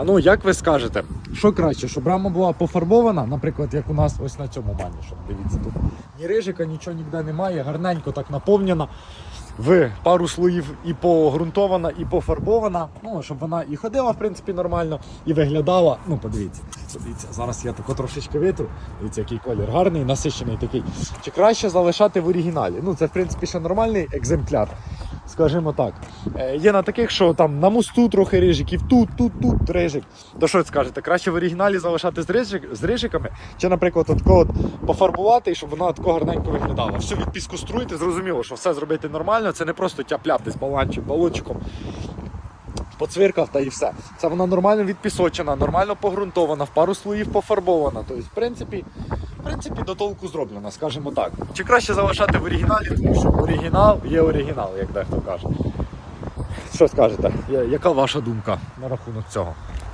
А ну як ви скажете, що краще, щоб рама була пофарбована, наприклад, як у нас ось на цьому мані, щоб дивіться, тут ні рижика, нічого ніде немає, гарненько так наповнена. В пару слоїв і погрунтована, і пофарбована. Ну, щоб вона і ходила, в принципі, нормально, і виглядала. Ну, подивіться, подивіться. Зараз я тако трошечки витру. Дивіться, який колір гарний, насичений такий. Чи краще залишати в оригіналі? Ну, це в принципі ще нормальний екземпляр. Скажімо так. Е, Є на таких, що там на мосту трохи рижиків, тут, тут, тут рижик. То що скажете? Краще в оригіналі залишати з, рижик, з рижиками, чи, наприклад, такого от пофарбувати, щоб вона тако гарненько виглядала. Все відпіскоструйте, зрозуміло, що все зробити нормально, це не просто тяп-ляп десь баланчик, балончиком. Поцвиркав та і все. Це вона нормально відпісочена, нормально погрунтована, в пару слоїв пофарбована. Тобто, в принципі, в принципі, до толку зроблена, скажімо так. Чи краще залишати в оригіналі, тому що оригінал є оригінал, як дехто каже. Що скажете? Яка ваша думка на рахунок цього?